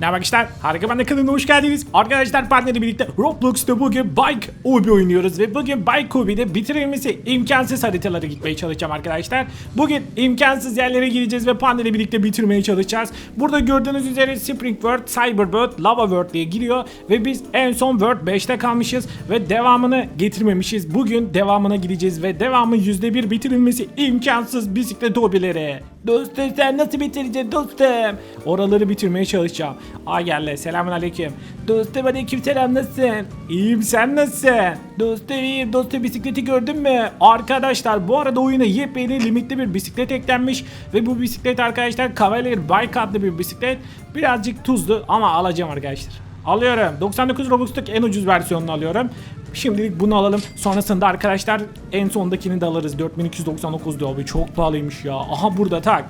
Ne arkadaşlar? Harika ben de kanalına hoş geldiniz. Arkadaşlar partnerle birlikte Roblox'ta bugün Bike Ubi oynuyoruz ve bugün Bike Ubi'de bitirilmesi imkansız haritalara gitmeye çalışacağım arkadaşlar. Bugün imkansız yerlere gideceğiz ve partnerle birlikte bitirmeye çalışacağız. Burada gördüğünüz üzere Spring World, Cyber World, Lava World diye giriyor ve biz en son World 5'te kalmışız ve devamını getirmemişiz. Bugün devamına gideceğiz ve devamı %1 bitirilmesi imkansız bisiklet hobileri. Dostum sen nasıl bitireceksin dostum? Oraları bitirmeye çalışacağım. Ay gel selamun aleyküm. Dostum aleyküm selam nasılsın? İyiyim sen nasılsın? Dostum iyiyim dostum bisikleti gördün mü? Arkadaşlar bu arada oyuna yepyeni limitli bir bisiklet eklenmiş. Ve bu bisiklet arkadaşlar Cavalier Bike adlı bir bisiklet. Birazcık tuzlu ama alacağım arkadaşlar. Alıyorum. 99 Robux'luk en ucuz versiyonunu alıyorum. Şimdilik bunu alalım. Sonrasında arkadaşlar en sondakini de alırız. 4299 diyor abi. Çok pahalıymış ya. Aha burada tak.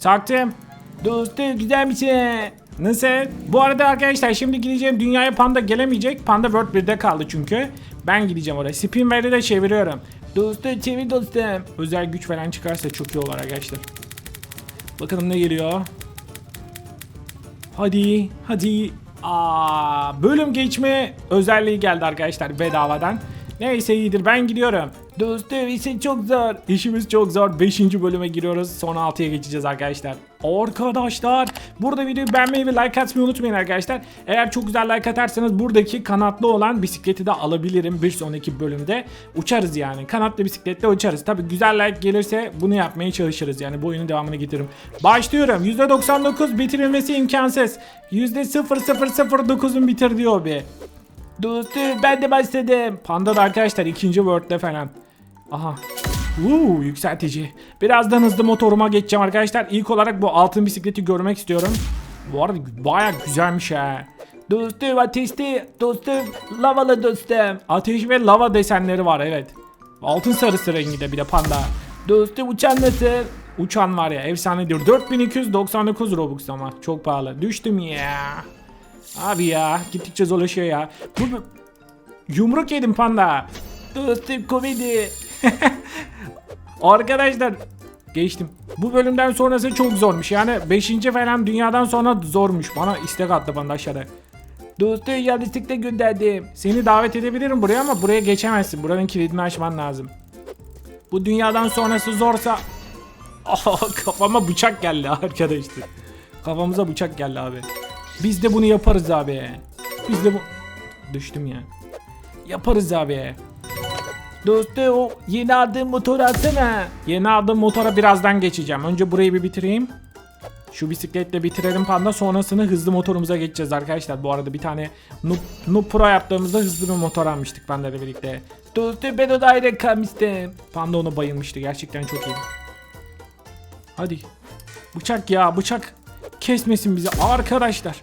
Taktım. Dostum güzel bir şey. Nasıl? Bu arada arkadaşlar şimdi gideceğim dünyaya panda gelemeyecek. Panda World 1'de kaldı çünkü. Ben gideceğim oraya. Spin veri de çeviriyorum. Dostum çevir dostum. Özel güç falan çıkarsa çok iyi olur arkadaşlar. Bakalım ne geliyor. Hadi, hadi. Aa, bölüm geçme özelliği geldi arkadaşlar bedavadan. Neyse iyidir ben gidiyorum. Dostum işin çok zor. İşimiz çok zor. 5. bölüme giriyoruz. Sonra 6'ya geçeceğiz arkadaşlar. Arkadaşlar burada videoyu beğenmeyi ve like atmayı unutmayın arkadaşlar. Eğer çok güzel like atarsanız buradaki kanatlı olan bisikleti de alabilirim bir sonraki bölümde. Uçarız yani. Kanatlı bisikletle uçarız. Tabi güzel like gelirse bunu yapmaya çalışırız. Yani bu oyunun devamını getiririm. Başlıyorum. %99 bitirilmesi imkansız. %0009'un bitirdiği hobi. Dostum ben de başladım. Panda da arkadaşlar ikinci World'de falan. Aha. Uuu yükseltici. Birazdan hızlı motoruma geçeceğim arkadaşlar. İlk olarak bu altın bisikleti görmek istiyorum. Bu arada baya güzelmiş ha. Dostum ateşli, dostum lavalı dostum. Ateş ve lava desenleri var evet. Altın sarısı rengi de bir de panda. Dostum uçan nasıl? Uçan var ya efsanedir. 4299 Robux ama çok pahalı. Düştüm ya. Abi ya gittikçe zorlaşıyor ya. Bu- yumruk yedim panda. Dostum komedi. Arkadaşlar geçtim. Bu bölümden sonrası çok zormuş. Yani 5. falan dünyadan sonra zormuş. Bana istek attı panda aşağıda. Dostum yanlışlıkla gönderdim. Seni davet edebilirim buraya ama buraya geçemezsin. Buranın kilidini açman lazım. Bu dünyadan sonrası zorsa... Kafama bıçak geldi arkadaşlar. Kafamıza bıçak geldi abi. Biz de bunu yaparız abi. Biz de bu... Düştüm ya. Yaparız abi. Dostum o yeni aldığım motoru alsana. Yeni aldığım motora birazdan geçeceğim. Önce burayı bir bitireyim. Şu bisikletle bitirelim panda sonrasını hızlı motorumuza geçeceğiz arkadaşlar. Bu arada bir tane Noob, Noob Pro yaptığımızda hızlı bir motor almıştık panda ile birlikte. Dostum ben o daire kalmıştım. Panda ona bayılmıştı gerçekten çok iyi. Hadi. Bıçak ya bıçak kesmesin bizi arkadaşlar.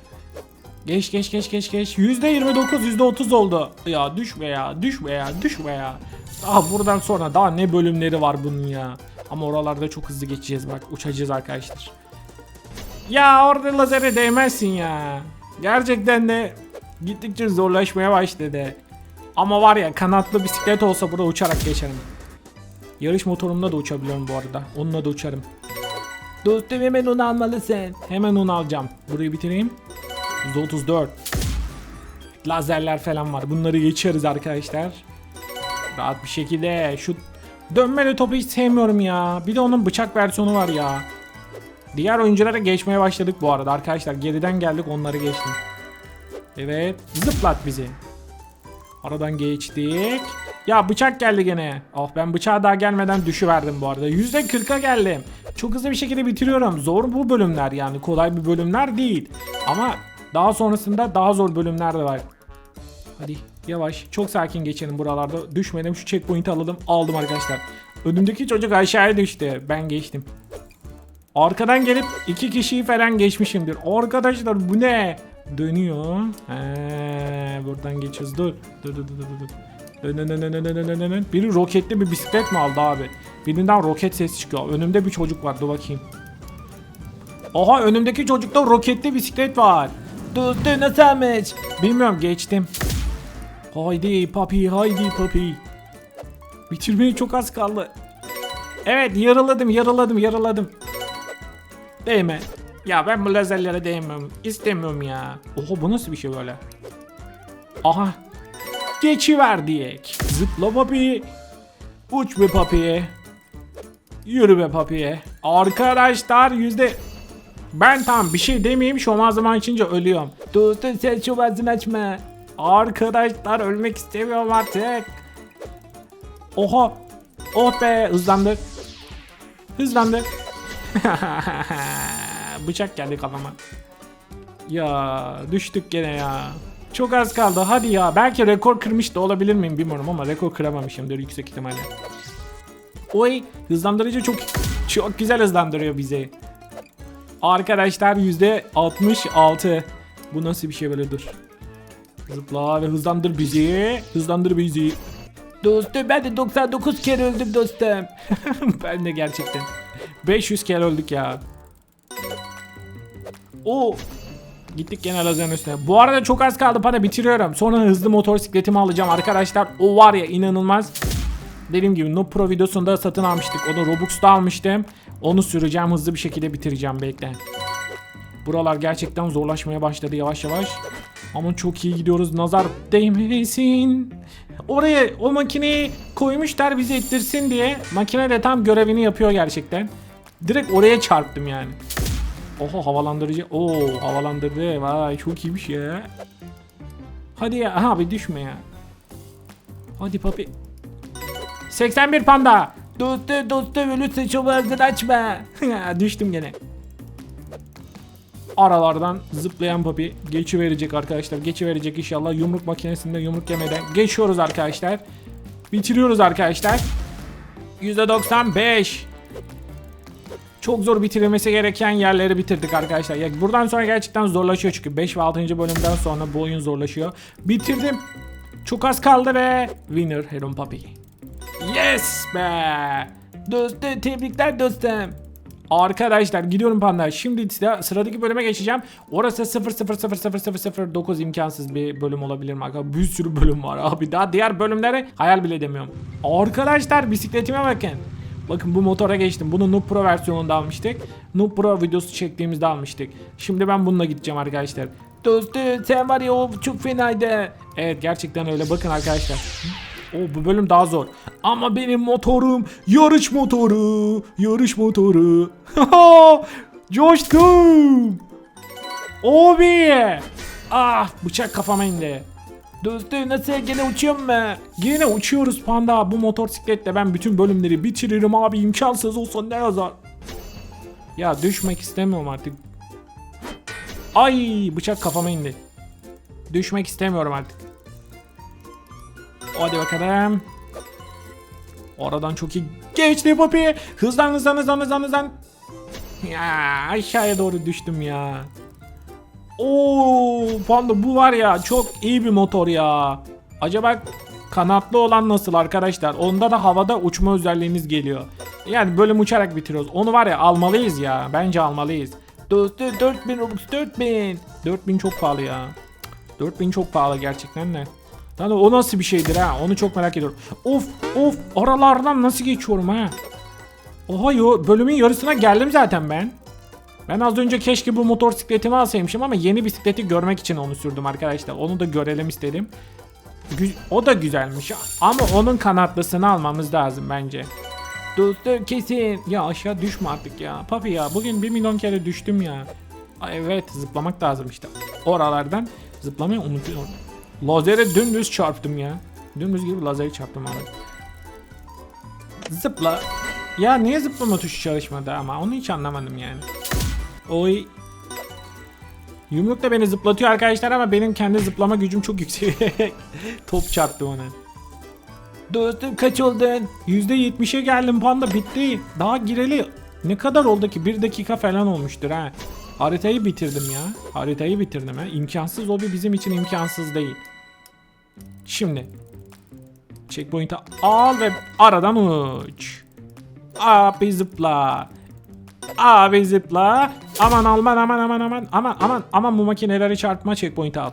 Geç geç geç geç geç. %29 %30 oldu. Ya düşme ya düşme ya düşme ya. Daha buradan sonra daha ne bölümleri var bunun ya. Ama oralarda çok hızlı geçeceğiz bak uçacağız arkadaşlar. Ya orada lazere değmezsin ya. Gerçekten de gittikçe zorlaşmaya başladı. Ama var ya kanatlı bisiklet olsa burada uçarak geçerim. Yarış motorumla da uçabiliyorum bu arada. Onunla da uçarım. Dostum hemen onu almalısın. Hemen onu alacağım. Burayı bitireyim. 134. Lazerler falan var. Bunları geçeriz arkadaşlar. Rahat bir şekilde. Şu dönmeli topu hiç sevmiyorum ya. Bir de onun bıçak versiyonu var ya. Diğer oyunculara geçmeye başladık bu arada arkadaşlar. Geriden geldik onları geçtim. Evet. Zıplat bizi. Aradan geçtik. Ya bıçak geldi gene. Ah ben bıçağa daha gelmeden düşüverdim bu arada. %40'a geldim. Çok hızlı bir şekilde bitiriyorum. Zor bu bölümler yani. Kolay bir bölümler değil. Ama daha sonrasında daha zor bölümler de var. Hadi Yavaş. Çok sakin geçelim buralarda. Düşmedim. Şu checkpoint'i alalım. Aldım arkadaşlar. Önümdeki çocuk aşağıya düştü. Ben geçtim. Arkadan gelip iki kişiyi falan geçmişimdir. Arkadaşlar bu ne? Dönüyor. Ee, buradan geçiyoruz. Dur. Dur dur dur dur. dur. Dön, dön, dön, dön, dön, dön, dön. Biri roketli bir bisiklet mi aldı abi? Birinden roket sesi çıkıyor. Önümde bir çocuk var. Dur bakayım. Aha önümdeki çocukta roketli bisiklet var. Dur dur nasıl Bilmiyorum geçtim. Haydi papi haydi papi. Bitirmeye çok az kaldı. Evet yaraladım yaraladım yaraladım. Değme. Ya ben bu lazerlere değmiyorum. İstemiyorum ya. Oha bu nasıl bir şey böyle? Aha. Geçiverdik. Zıpla papi. Uç be papi. Yürü be papi. Arkadaşlar yüzde... Ben tam bir şey demeyeyim şu zaman içince ölüyorum. Dostum sen şu ağzını açma. Arkadaşlar ölmek istemiyorum artık. Oha. Oh be hızlandık. Hızlandık. Bıçak geldi kafama. Ya düştük gene ya. Çok az kaldı hadi ya. Belki rekor kırmış da olabilir miyim bilmiyorum ama rekor kıramamışımdır yüksek ihtimalle. Oy hızlandırıcı çok çok güzel hızlandırıyor bizi. Arkadaşlar yüzde 66. Bu nasıl bir şey böyle dur. Zıpla ve hızlandır bizi. Hızlandır bizi. Dostum ben de 99 kere öldüm dostum. ben de gerçekten. 500 kere öldük ya. O Gittik gene lazerin üstüne. Bu arada çok az kaldı bana bitiriyorum. Sonra hızlı motosikletimi alacağım arkadaşlar. O var ya inanılmaz. Dediğim gibi No Pro videosunda satın almıştık. Onu Robux'ta almıştım. Onu süreceğim hızlı bir şekilde bitireceğim bekle. Buralar gerçekten zorlaşmaya başladı yavaş yavaş. Ama çok iyi gidiyoruz. Nazar değmesin. Oraya o makineyi koymuşlar bizi ittirsin diye. Makine de tam görevini yapıyor gerçekten. Direkt oraya çarptım yani. Oho havalandırıcı. Oo havalandırdı. Vay çok iyiymiş ya. Hadi ya. Aha bir düşme ya. Hadi papi. 81 panda. Dostu dostu ölürse çok ağzını açma. Düştüm gene. Aralardan zıplayan papi geçi verecek arkadaşlar. Geçi verecek inşallah. Yumruk makinesinde yumruk yemeden geçiyoruz arkadaşlar. Bitiriyoruz arkadaşlar. %95. Çok zor bitirilmesi gereken yerleri bitirdik arkadaşlar. Ya buradan sonra gerçekten zorlaşıyor çünkü 5 ve 6. bölümden sonra bu oyun zorlaşıyor. Bitirdim. Çok az kaldı ve winner Heron Papi. Yes be! Dostum tebrikler dostum. Arkadaşlar gidiyorum panda. Şimdi sıradaki bölüme geçeceğim. Orası 0000009 imkansız bir bölüm olabilir mi? arkadaşlar? Bir sürü bölüm var abi. Daha diğer bölümleri hayal bile edemiyorum. Arkadaşlar bisikletime bakın. Bakın bu motora geçtim. Bunu Noob Pro versiyonunda almıştık. Noob Pro videosu çektiğimizde almıştık. Şimdi ben bununla gideceğim arkadaşlar. Dostum sen var ya o çok fenaydı. Evet gerçekten öyle bakın arkadaşlar. O bu bölüm daha zor. Ama benim motorum yarış motoru. Yarış motoru. Coştum. Obi. Ah bıçak kafama indi. Dostum nasıl gene uçuyorum mu? Gene uçuyoruz panda. Bu motosikletle ben bütün bölümleri bitiririm abi. imkansız olsa ne yazar? Ya düşmek istemiyorum artık. Ay bıçak kafama indi. Düşmek istemiyorum artık. Hadi bakalım. Oradan çok iyi geçti papi. Hızlan hızlan hızlan hızlan hızlan. Ya aşağıya doğru düştüm ya. Oo panda bu var ya çok iyi bir motor ya. Acaba kanatlı olan nasıl arkadaşlar? Onda da havada uçma özelliğiniz geliyor. Yani bölüm uçarak bitiriyoruz. Onu var ya almalıyız ya. Bence almalıyız. Dostu 4000 Robux 4000. 4000 çok pahalı ya. 4000 çok pahalı gerçekten de. Lan o nasıl bir şeydir ha? Onu çok merak ediyorum. Of of aralardan nasıl geçiyorum ha? Oha yo bölümün yarısına geldim zaten ben. Ben az önce keşke bu motosikletimi alsaymışım ama yeni bisikleti görmek için onu sürdüm arkadaşlar. Onu da görelim istedim. Gü- o da güzelmiş ama onun kanatlısını almamız lazım bence. Dostum kesin. Ya aşağı düşme artık ya. Papi ya bugün bir milyon kere düştüm ya. Evet zıplamak lazım işte. Oralardan zıplamayı unutuyorum. Lazere dümdüz çarptım ya. Dümdüz gibi lazeri çarptım abi. Zıpla. Ya niye zıplama tuşu çalışmadı ama onu hiç anlamadım yani. Oy. Yumruk da beni zıplatıyor arkadaşlar ama benim kendi zıplama gücüm çok yüksek. Top çarptı ona. Dostum kaç oldun? %70'e geldim panda bitti. Daha gireli ne kadar oldu ki? Bir dakika falan olmuştur ha. Haritayı bitirdim ya. Haritayı bitirdim ha. İmkansız o bir bizim için imkansız değil. Şimdi. Checkpoint'i al ve aradan uç. Abi zıpla. Abi zıpla. Aman aman aman aman aman aman aman aman bu makineleri çarpma checkpoint'i al.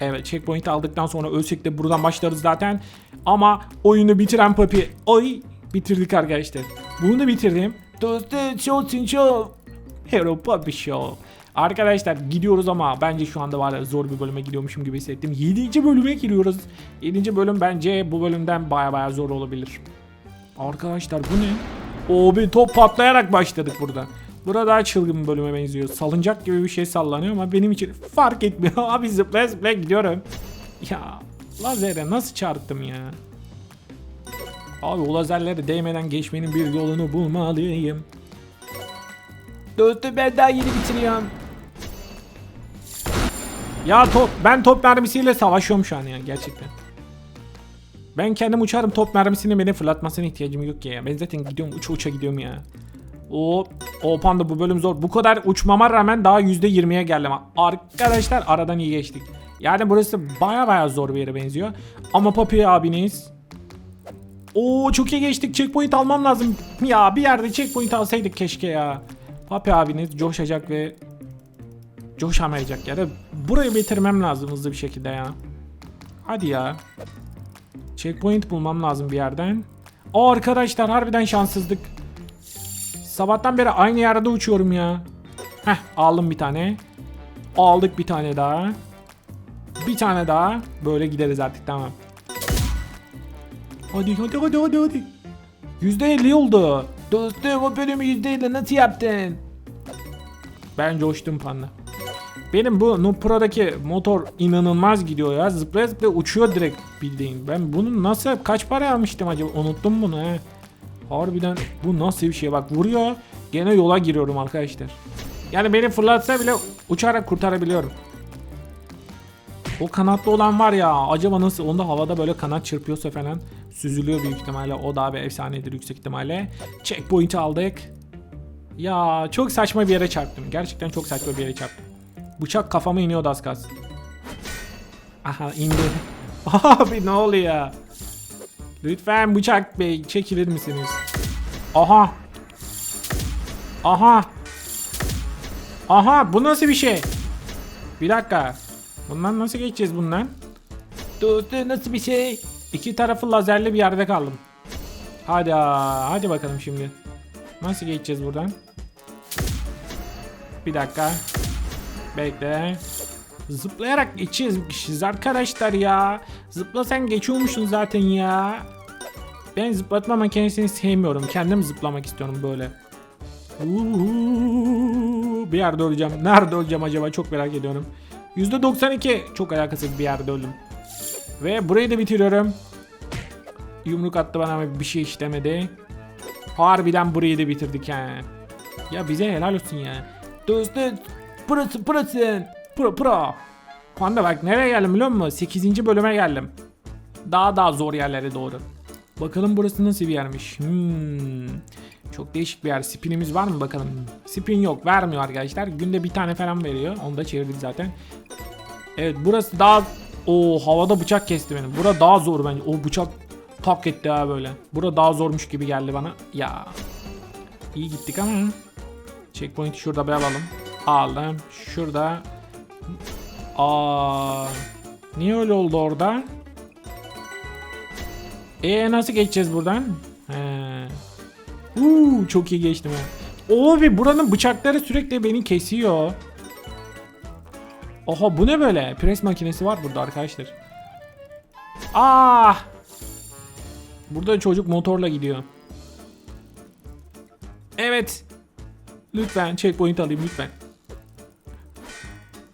Evet checkpoint'i aldıktan sonra ölsek de buradan başlarız zaten. Ama oyunu bitiren papi. Oy bitirdik arkadaşlar. Bunu da bitirdim. Dostum çok çok. Hero Puppy Show. Arkadaşlar gidiyoruz ama bence şu anda var zor bir bölüme gidiyormuşum gibi hissettim. 7. bölüme giriyoruz. 7. bölüm bence bu bölümden baya baya zor olabilir. Arkadaşlar bu ne? Oo bir top patlayarak başladık burada. Burada daha çılgın bir bölüme benziyor. Salıncak gibi bir şey sallanıyor ama benim için fark etmiyor. Abi zıplaya zıplaya gidiyorum. Ya lazere nasıl çarptım ya? Abi o lazerlere değmeden geçmenin bir yolunu bulmalıyım. Dostum ben daha yeni bitiriyorum. Ya top, ben top mermisiyle savaşıyorum şu an ya gerçekten. Ben kendim uçarım top mermisini beni fırlatmasına ihtiyacım yok ya. Ben zaten gidiyorum uça uça gidiyorum ya. O o panda bu bölüm zor. Bu kadar uçmama rağmen daha %20'ye geldim. Arkadaşlar aradan iyi geçtik. Yani burası baya baya zor bir yere benziyor. Ama Papi abiniz Oo çok iyi geçtik. Checkpoint almam lazım. Ya bir yerde checkpoint alsaydık keşke ya. Papi abiniz coşacak ve coşamayacak ya da burayı bitirmem lazım hızlı bir şekilde ya. Hadi ya. Checkpoint bulmam lazım bir yerden. O arkadaşlar harbiden şanssızlık. Sabahtan beri aynı yerde uçuyorum ya. Heh aldım bir tane. Aldık bir tane daha. Bir tane daha. Böyle gideriz artık tamam. Hadi hadi hadi hadi hadi. %50 oldu. Dostum o bölümü %50 nasıl yaptın? Ben coştum panda. Benim bu Noob Pro'daki motor inanılmaz gidiyor ya. Zıplaya zıplaya uçuyor direkt bildiğin. Ben bunu nasıl kaç para almıştım acaba? Unuttum bunu he. Harbiden bu nasıl bir şey bak vuruyor. Gene yola giriyorum arkadaşlar. Yani beni fırlatsa bile uçarak kurtarabiliyorum. O kanatlı olan var ya acaba nasıl onda havada böyle kanat çırpıyorsa falan süzülüyor büyük ihtimalle o daha bir efsanedir yüksek ihtimalle. Checkpoint aldık. Ya çok saçma bir yere çarptım. Gerçekten çok saçma bir yere çarptım. Bıçak kafama iniyordu az kalsın. Aha indi. Abi ne oluyor? Lütfen bıçak bey çekilir misiniz? Aha. Aha. Aha bu nasıl bir şey? Bir dakika. Bundan nasıl geçeceğiz bundan? Dostum nasıl bir şey? İki tarafı lazerli bir yerde kaldım. Hadi hadi bakalım şimdi. Nasıl geçeceğiz buradan? Bir dakika. Bekle. Zıplayarak geçeceğiz arkadaşlar ya. Zıplasan geçiyormuşsun zaten ya. Ben zıplatma makinesini sevmiyorum. Kendim zıplamak istiyorum böyle. Uuu, bir yerde öleceğim. Nerede öleceğim acaba çok merak ediyorum. %92 çok alakasız bir yerde öldüm. Ve burayı da bitiriyorum. Yumruk attı bana ama bir şey işlemedi. Harbiden burayı da bitirdik ha. Ya bize helal olsun ya. Dostum burası burası. Pro pro. Panda bak nereye geldim biliyor musun? 8. bölüme geldim. Daha daha zor yerlere doğru. Bakalım burası nasıl bir yermiş. Hmm. Çok değişik bir yer. Spinimiz var mı bakalım. Spin yok. Vermiyor arkadaşlar. Günde bir tane falan veriyor. Onu da çevirdik zaten. Evet burası daha... o havada bıçak kesti beni. Bura daha zor bence. O bıçak tak etti ha böyle. Bura daha zormuş gibi geldi bana. Ya. İyi gittik ama. Checkpoint'i şurada bir alalım. Aldım. Şurada. Aa. Niye öyle oldu orada? E nasıl geçeceğiz buradan? He. Uuu çok iyi geçtim. Oo ve buranın bıçakları sürekli beni kesiyor. Oha bu ne böyle? Pres makinesi var burada arkadaşlar. Ah! Burada çocuk motorla gidiyor. Evet. Lütfen checkpoint alayım lütfen.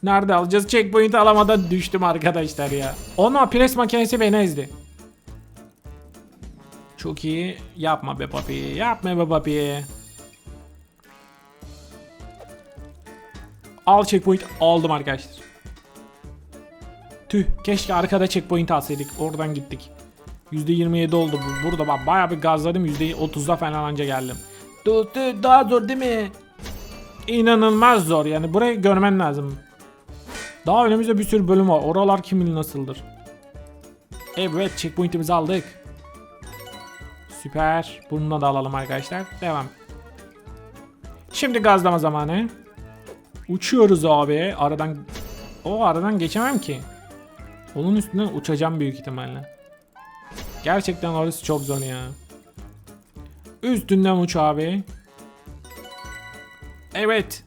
Nerede alacağız? Checkpoint alamadan düştüm arkadaşlar ya. Ona pres makinesi beni ezdi. Çok iyi. Yapma be papi. Yapma be papi. Al checkpoint. Aldım arkadaşlar. Tüh. Keşke arkada checkpoint alsaydık. Oradan gittik. %27 oldu bu. Burada bak bayağı bir gazladım. %30'da falan anca geldim. Daha zor değil mi? İnanılmaz zor yani. Burayı görmen lazım. Daha önümüzde bir sürü bölüm var. Oralar kim bilir nasıldır. Evet checkpoint'imizi aldık. Süper. Bunu da alalım arkadaşlar. Devam. Şimdi gazlama zamanı. Uçuyoruz abi. Aradan o aradan geçemem ki. Onun üstünden uçacağım büyük ihtimalle. Gerçekten orası çok zor ya. Üstünden uç abi. Evet.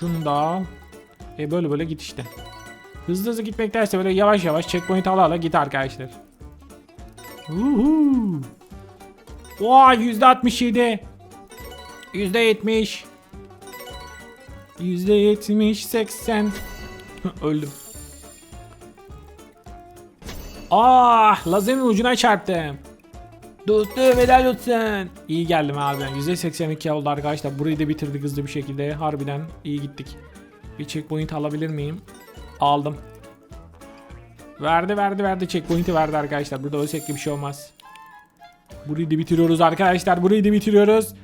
Şunu da al. E böyle böyle git işte. Hızlı hızlı gitmektense böyle yavaş yavaş checkpoint ala ala git arkadaşlar. Uhu. Oha %67. %70. %70 80. Öldüm. Ah, lazerin ucuna çarptım. Dostum helal olsun. İyi geldim abi. %82 oldu arkadaşlar. Burayı da bitirdik hızlı bir şekilde. Harbiden iyi gittik. Bir checkpoint alabilir miyim? Aldım. Verdi verdi verdi. Checkpoint'i verdi arkadaşlar. Burada ölsek bir şey olmaz. Burayı da bitiriyoruz arkadaşlar. Burayı da bitiriyoruz.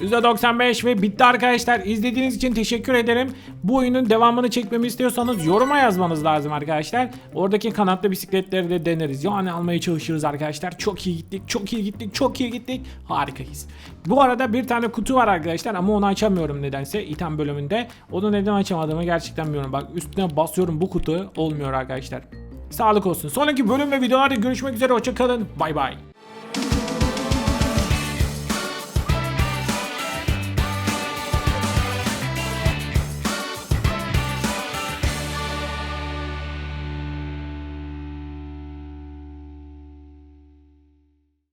%95 ve bitti arkadaşlar. İzlediğiniz için teşekkür ederim. Bu oyunun devamını çekmemi istiyorsanız yoruma yazmanız lazım arkadaşlar. Oradaki kanatlı bisikletleri de deneriz. Yani almaya çalışırız arkadaşlar. Çok iyi gittik, çok iyi gittik, çok iyi gittik. Harikayız. Bu arada bir tane kutu var arkadaşlar ama onu açamıyorum nedense item bölümünde. Onu neden açamadığımı gerçekten bilmiyorum. Bak üstüne basıyorum bu kutu olmuyor arkadaşlar. Sağlık olsun. Sonraki bölüm ve videolarda görüşmek üzere. Hoşçakalın. Bay bay.